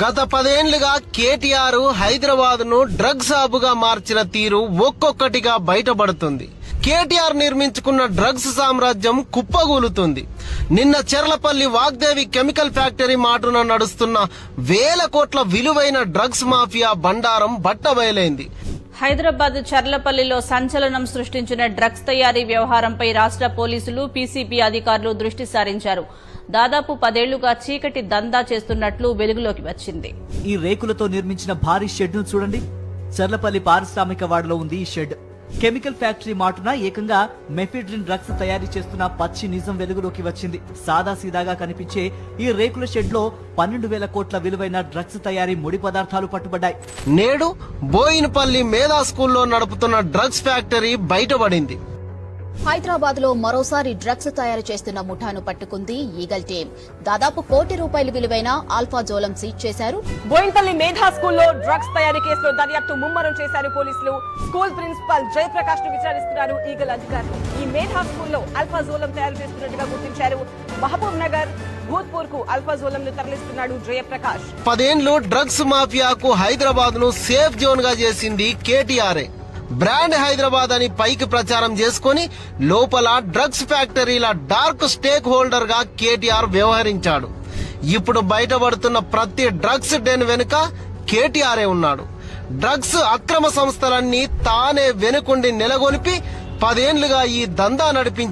గత పదేండ్లుగా కేటీఆర్ హైదరాబాద్ను డ్రగ్స్ సాబుగా మార్చిన తీరు ఒక్కొక్కటిగా బయటపడుతుంది. కేటీఆర్ నిర్మించుకున్న డ్రగ్స్ సామ్రాజ్యం కుప్పగూలుతుంది. నిన్న చెర్లపల్లి వాగ్దేవి కెమికల్ ఫ్యాక్టరీ మాటున నడుస్తున్న వేల కోట్ల విలువైన డ్రగ్స్ మాఫియా బండారం బట్టబయలైంది. హైదరాబాద్ చర్లపల్లిలో సంచలనం సృష్టించిన డ్రగ్స్ తయారీ వ్యవహారంపై రాష్ట్ర పోలీసులు పీసీబీ అధికారులు దృష్టి సారించారు. దాదాపు పదేళ్ళుగా చీకటి దందా చేస్తున్నట్లు వెలుగులోకి వచ్చింది. ఈ రేకులతో నిర్మించిన భారీ షెడ్ను చూడండి. చర్లపల్లి పారిశ్రామిక వాడలో ఉంది ఈ షెడ్. కెమికల్ ఫ్యాక్టరీ మాటున ఏకంగా మెఫిడ్రిన్ డ్రగ్స్ తయారీ చేస్తున్న పచ్చి నిజం వెలుగులోకి వచ్చింది. సాదా సీదాగా కనిపించే ఈ రేకుల షెడ్లో పన్నెండు వేల కోట్ల విలువైన డ్రగ్స్ తయారీ ముడి పదార్థాలు పట్టుబడ్డాయి. నేడు బోయినపల్లి మేధా స్కూల్లో నడుపుతున్న డ్రగ్స్ ఫ్యాక్టరీ బయటపడింది. హైదరాబాద్లో మరోసారి డ్రగ్స్ తయారు చేస్తున్న ముఠాను పట్టుకుంది ఈగల్ టీం దాదాపు కోటి రూపాయల విలువైన ఆల్ఫా జోలం సీజ్ చేశారు. బోయిన్పల్లి మేధా స్కూల్లో డ్రగ్స్ తయారీ కేసులో దర్యాప్తు ముమ్మరం చేశారు పోలీసులు. స్కూల్ ప్రిన్సిపల్ జయప్రకాష్ను విచారిస్తున్నారు ఈగల్ అధికారులు. ఈ మేధా స్కూల్లో అల్ఫాజోలం తయారు చేస్తున్నట్టుగా గుర్తించారు మహబూబ్ నగర్ భూత్పూర్కు అల్ఫాజోలం ను తరలిస్తున్నాడు జయప్రకాష్. పదేండ్లు డ్రగ్స్ మాఫియాకు హైదరాబాద్ను సేఫ్ జోన్గా చేసింది కేటీఆర్ఏ. బ్రాండ్ హైదరాబాద్ అని పైకి ప్రచారం చేసుకొని లోపల డ్రగ్స్ ఫ్యాక్టరీల డార్క్ స్టేక్ హోల్డర్గా కేటీఆర్ వ్యవహరించాడు. ఇప్పుడు బయటపడుతున్న ప్రతి డ్రగ్స్ డెన్ వెనుక కేటీఆర్ఏ ఉన్నాడు. డ్రగ్స్ అక్రమ సంస్థలన్నీ తానే వెనుకుండి నెలగొల్పి పదేండ్లుగా ఈ దందా నడిపించి